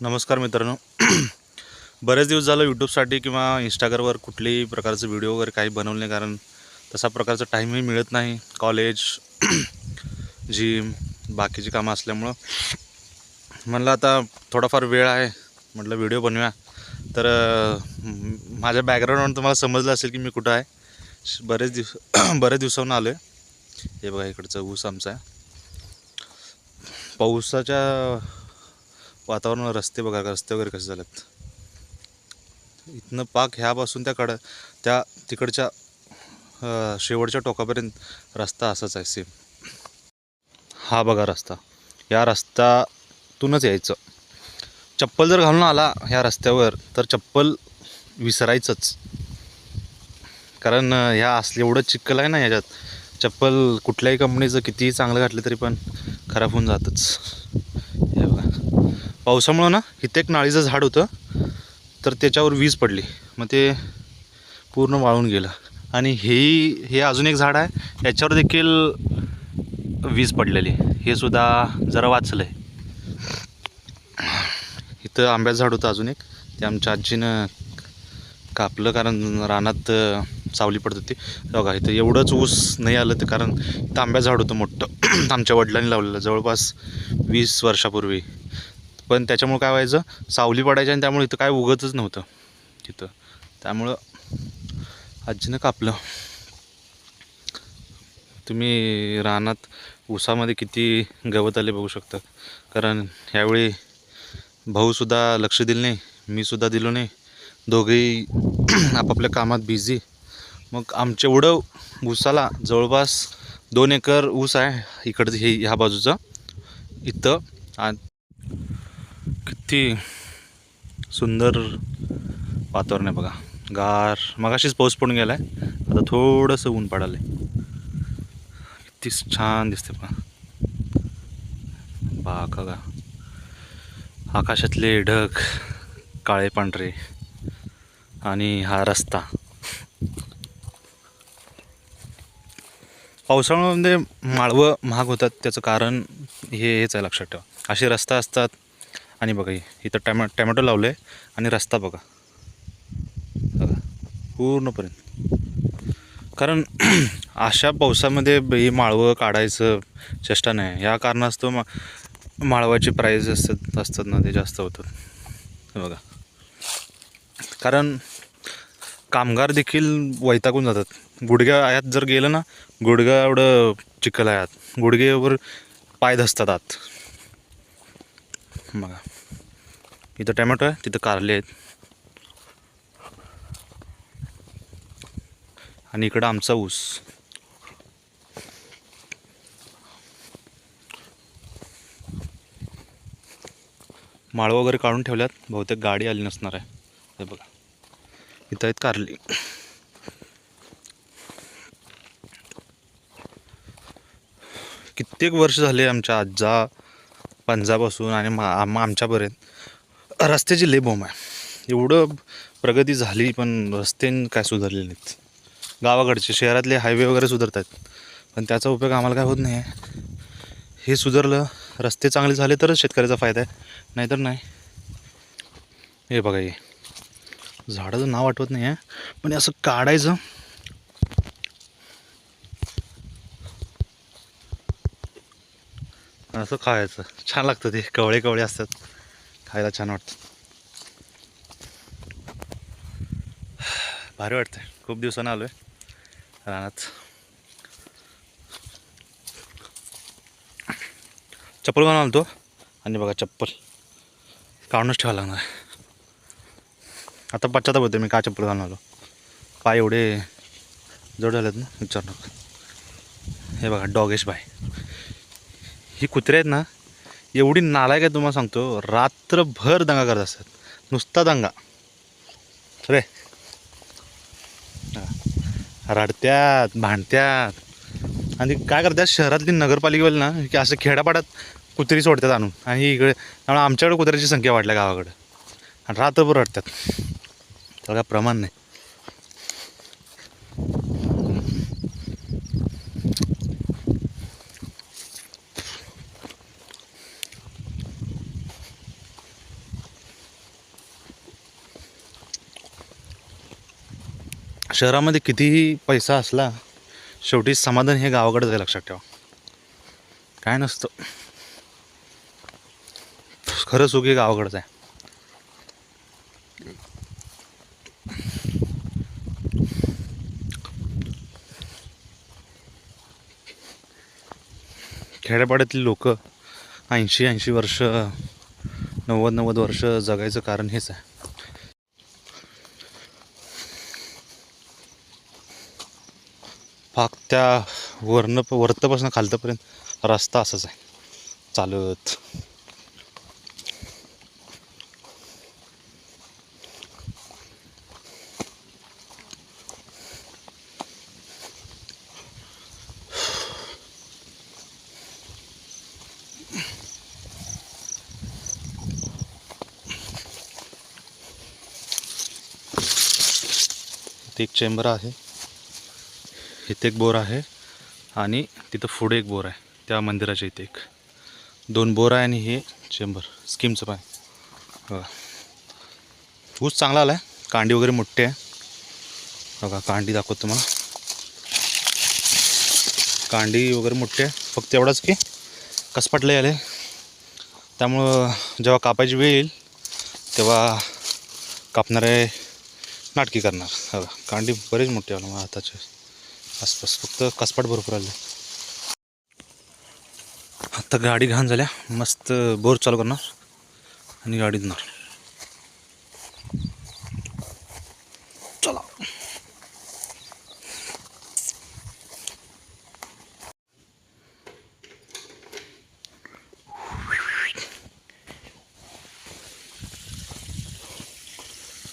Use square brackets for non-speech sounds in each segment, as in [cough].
नमस्कार मित्रांनो. [clears throat] बरेच दिवस झालं यूट्यूबसाठी किंवा इंस्टाग्रामवर कुठलेही प्रकारचं व्हिडिओ वगैरे काही बनवले नाही कारण तसा प्रकारचा टाईमही मिळत नाही. कॉलेज जिम [clears throat] बाकीची कामं असल्यामुळं. म्हणलं आता थोडाफार वेळ आहे म्हटलं व्हिडिओ बनवूया. तर माझ्या बॅकग्राऊंडवर तुम्हाला समजलं असेल की मी कुठं आहे. श- बरेच दिवस [clears throat] बरेच दिवसाहून आलो आहे हे बघा इकडचं ऊस आमचा आहे. पावसाच्या वातावरण रस्ते बघा रस्ते वगैरे कसे झालेत. इथनं पाक ह्यापासून त्या कड त्या तिकडच्या शेवटच्या टोकापर्यंत रस्ता असाच आहे सेम हा बघा रस्ता. या रस्त्यातूनच यायचं. चप्पल जर घालून आला ह्या रस्त्यावर तर चप्पल विसरायचंच. कारण ह्या असले एवढं चिखल आहे ना ह्याच्यात. चप्पल कुठल्याही कंपनीचं कितीही चांगलं घातलं तरी पण खराब होऊन जातच. पावसामुळं ना इथे एक नाळीचं झाड होतं. तर त्याच्यावर वीज पडली. मग ते पूर्ण वाळून गेलं. आणि हेही हे अजून एक झाड आहे. याच्यावर देखील वीज पडलेली. हे सुद्धा जरा वाचलं आहे इथं आंब्याचं झाड होतं अजून एक. ते आमच्या आजीनं कापलं कारण रानात सावली पडत होती. बघा इथं एवढंच ऊस नाही आलं तर कारण इथं आंब्याचं झाड होतं मोठं. [clears throat] आमच्या वडिलांनी लावलेलं. जवळपास वीस वर्षापूर्वी. पण त्याच्यामुळं काय व्हायचं? सावली पडायची आणि त्यामुळे इथं काय उगतच नव्हतं तिथं. त्यामुळं आजीनं कापलं. तुम्ही रानात ऊसामध्ये किती गवत आले बघू शकता. कारण ह्यावेळी भाऊसुद्धा लक्ष दिलं नाही मीसुद्धा दिलो नाही. दोघेही [clears throat] आपापल्या कामात बिझी मग आमच्या एवढं ऊसाला जवळपास दोन एकर ऊस आहे इकडचं हे ह्या बाजूचं. इथं आ किती सुंदर वातावरण आहे बघा. गार. मगाशीच पाऊस पडून गेला आहे आता थोडंसं ऊन पडालं आहे किती छान दिसते बघा. बा गा आकाशातले ढग काळे पांढरे. आणि हा रस्ता. पावसाळ्यामध्ये माळवं महाग होतात. त्याचं कारण हे हेच आहे लक्षात ठेवा. असे रस्ता असतात आणि बघा हे, इथं टॅमॅ टॅमॅटो लावलं आहे आणि रस्ता बघा. बघा पूर्णपर्यंत कारण [clears throat] अशा पावसामध्ये हे माळवं काढायचं चेष्टा नाही. या कारणास्तव मा माळवाची प्राईज असतात असतात ना ते जास्त होतात. बघा. कारण कामगार देखील वैतागून जातात. गुडघ्या आयात जर गेलं ना गुडघ्या एवढं चिखल आहे आत गुडघेवर पाय धसतात आत. बघा. इथं टॅमॅटो आहे तिथं कारले आहेत. आणि इकडं आमचा ऊस. माळं वगैरे काढून ठेवल्यात बहुतेक गाडी आली नसणार आहे. हे बघा. इथं आहेत कारली. कित्येक वर्ष झाले आमच्या आजा पंजाबपासून आणि मा आम आमच्यापर्यंत. रस्त्याची लय बोंब आहे. एवढं प्रगती झाली पण रस्ते काय सुधारले नाहीत. गावाकडचे शहरातले हायवे वगैरे सुधारत आहेत पण त्याचा उपयोग आम्हाला काय होत नाही आहे हे सुधारलं रस्ते चांगले झाले तरच शेतकऱ्याचा फायदा आहे. नाहीतर नाही. हे बघा हे. झाडाचं नाव आठवत नाही आहे पण असं काढायचं असं खायचं. छान लागतं ते. कवळे कवळे असतात. खायला छान वाटतं. भारी वाटतं खूप दिवसानं आलो आहे रानात. चप्पल घालून आलो तो आणि बघा चप्पल. काढूनच ठेवायला लागणार आहे. आता पश्चाताप होते मी का चप्पल घालून आलो. पाय एवढे जड झालेत ना. विचार नका. हे बघा डॉगेश बाय. ही कुत्रे आहेत ना एवढी नालायक आहे तुम्हाला सांगतो रात्रभर दंगा करत असतात. नुसता दंगा. रे रडत्यात भांडत्यात. आणि काय करतात शहरातली नगरपालिकेवाले ना की असं खेड्यापाड्यात कुत्री सोडतात आणून. आणि इकडे त्यामुळे आमच्याकडे कुत्र्याची संख्या वाढल्या गावाकडं. आणि रात्रभर रडतात. त्याला काय प्रमाण नाही. शहरामध्ये कितीही पैसा असला शेवटी समाधान हे गावाकडे आहे लक्षात ठेवा. काय नसतं. खरं सुख हे गावाकडचं आहे. खेड्यापाड्यातली लोक ऐंशी ऐंशी वर्ष नव्वद नव्वद वर्ष जगायचं कारण हेच आहे पाक त्या वरनं वरतपासून खालतापर्यंत रस्ता असाच आहे. चालत. एक चेंबर आहे. इथे एक बोर आहे आणि तिथं पुढे एक बोर आहे त्या मंदिराच्या इथे एक. दोन बोर आहे आणि हे चेंबर स्कीमचं पाय ऊस चांगला आला आहे कांडी वगैरे मोठी आहे. बघा कांडी दाखवतो तुम्हाला. कांडी वगैरे मोठे आहे फक्त एवढंच की कसपाटले आले त्यामुळं जेव्हा कापायची वेळ येईल तेव्हा कापणारे नाटकी करणार. बघा कांडी बरेच मोठे आलं मला हाताचे. आसपास. फक्त कसपाट भरपूर आले. आता गाडी घाण झाल्या. मस्त बोर चालू करणार आणि गाडी धुणार. चला.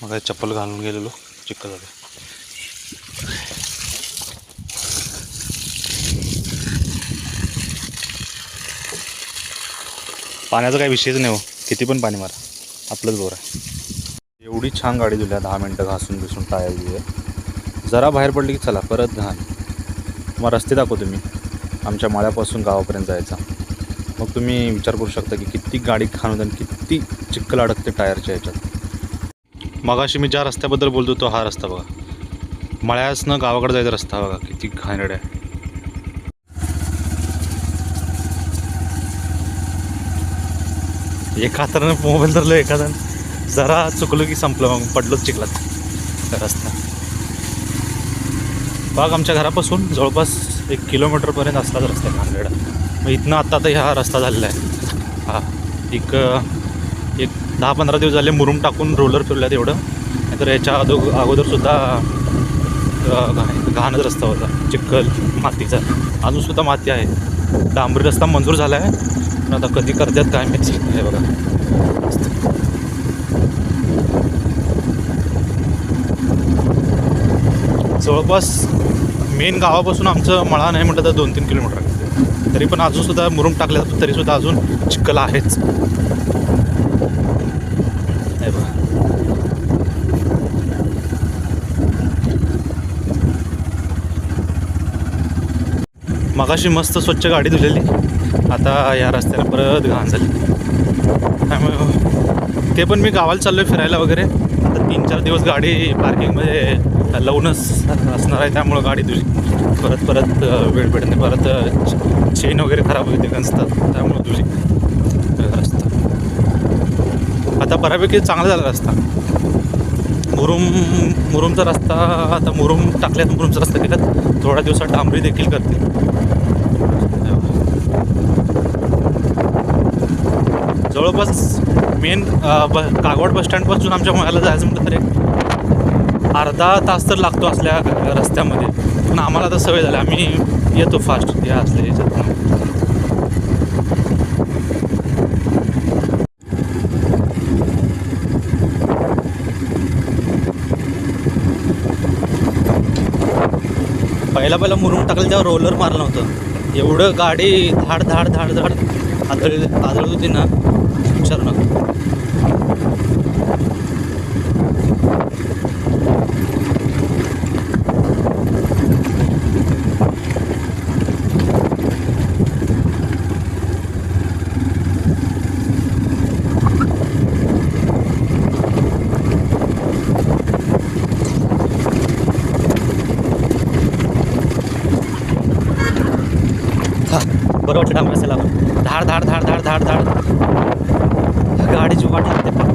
मग चप्पल घालून गेलेलो. चिक्कल झालं. पाण्याचा काही विषयच नाही हो. किती पण पाणी मारा. आपलंच बोर आहे. एवढी छान गाडी दिल्या दहा मिनटं घासून बिसून टायर बियर जरा बाहेर पडली की चला परत घाण. मग रस्ते दाखव तुम्ही आमच्या माळ्यापासून गावापर्यंत जायचा. मग तुम्ही विचार करू शकता की किती गाडी खाण होते आणि किती चिक्कल अडकते टायरच्या ह्याच्यात. मगाशी मी ज्या रस्त्याबद्दल बोलतो तो हा रस्ता बघा. मळ्यासनं गावाकडे जायचा रस्ता बघा किती घाणेरडा आहे. एका हातानं मोबाईल धरलो एका जरा चुकलो की संपलं मग पडलोच चिखलात. रस्ता. बाग आमच्या घरापासून जवळपास एक किलोमीटरपर्यंत असलाच रस्ता आहे नांदेड मग इथनं आत्ता आता हा रस्ता झालेला आहे. हा एक एक दहा पंधरा दिवस झाले मुरुम टाकून रोलर फिरल्यात एवढं. नाहीतर याच्या अदो अगोदरसुद्धा घाणच रस्ता होता. चिखल मातीचा. अजूनसुद्धा माती आहे. डांबरी रस्ता मंजूर झाला आहे पण आता कधी करतात काय माहिती. हे बघा. जवळपास मेन गावापासून आमचं मळा नाही म्हटलं तर दोन तीन किलोमीटर. तरी पण अजूनसुद्धा मुरुम टाकल्या तरीसुद्धा अजून चिखल आहेच हे बघा मगाशी मस्त स्वच्छ गाडी धुलेली. आता या रस्त्याला परत घाण झाली. त्यामुळे ते पण मी गावाला चाललो आहे फिरायला वगैरे. आता तीन चार दिवस गाडी पार्किंगमध्ये लावूनच असणार आहे त्यामुळं गाडी तुझी परत परत वेळ भेटत परत चेन वगैरे खराब होते नसतात त्यामुळं तुझी रस्ता. आता बऱ्यापैकी चांगला झाला रस्ता. मुरुम मुरुमचा रस्ता आता मुरुम टाकल्यात. मुरुमचा रस्ता केल्यात थोड्या दिवसात डांबरी देखील करते जवळपास मेन ब कागवड बसस्टँडपासून आमच्या मुलाला जायचं म्हटलं तर एक अर्धा तास तर लागतो असल्या रस्त्यामध्ये. पण आम्हाला आता सवय झाली. आम्ही येतो फास्ट या असल्या याच्यात. पहिला पहिला मुरुम टाकलं तेव्हा रोलर मारलं होतं एवढं गाडी धाड धाड धाड धाड आदळ आदळत होती ना विचारू नका असेल आपण. धाड धाड धाड धाड धाड धाड. गाडीची वाट लागते पण.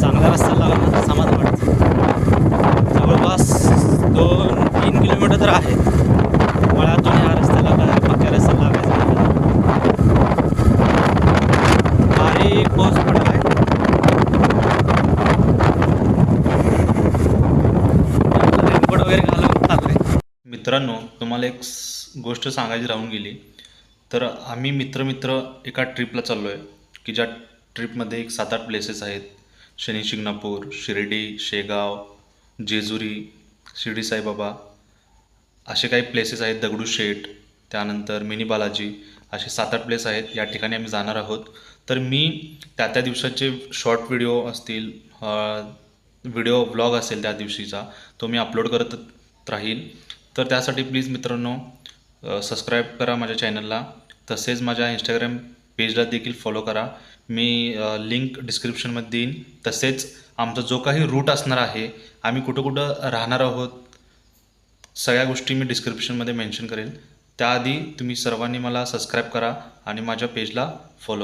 चांगला रस्ता लागला समाधान वाटतं. जवळपास दोन तीन किलोमीटर तर आहे मळ्यातून ह्या रस्त्याला काय पक्क्या रस्त्याला लागायचं बारीक पाऊस पडला आहे रेनकोट वगैरे घालून चाललंय मित्रांनो तुम्हाला एक गोष्ट सांगायची राहून गेली. तर आम्ही मित्र मित्र एका ट्रिपला चाललो आहे की ज्या ट्रिपमध्ये एक सात आठ प्लेसेस आहेत. शनी शिंगणापूर शिर्डी शेगाव जेजुरी शिर्डी साईबाबा असे काही प्लेसेस आहेत दगडूशेठ त्यानंतर मिनी बालाजी असे सात आठ प्लेस आहेत. या ठिकाणी आम्ही जाणार आहोत. तर मी त्या त्या दिवसाचे शॉर्ट व्हिडिओ असतील व्हिडिओ ब्लॉग असेल त्या दिवशीचा तो मी अपलोड करत राहील. तर त्यासाठी प्लीज मित्रांनो सबस्क्राईब करा माझ्या चॅनलला तसेच माझ्या इंस्टाग्राम पेजला देखील फॉलो करा. मी लिंक डिस्क्रिप्शनमध्ये देईन. तसेच आमचा जो काही रूट असणार आहे आम्ही कुठं कुठं राहणार आहोत सगळ्या गोष्टी मी डिस्क्रिप्शनमध्ये मेन्शन करेन त्याआधी तुम्ही सर्वांनी मला सबस्क्राईब करा आणि माझ्या पेजला फॉलो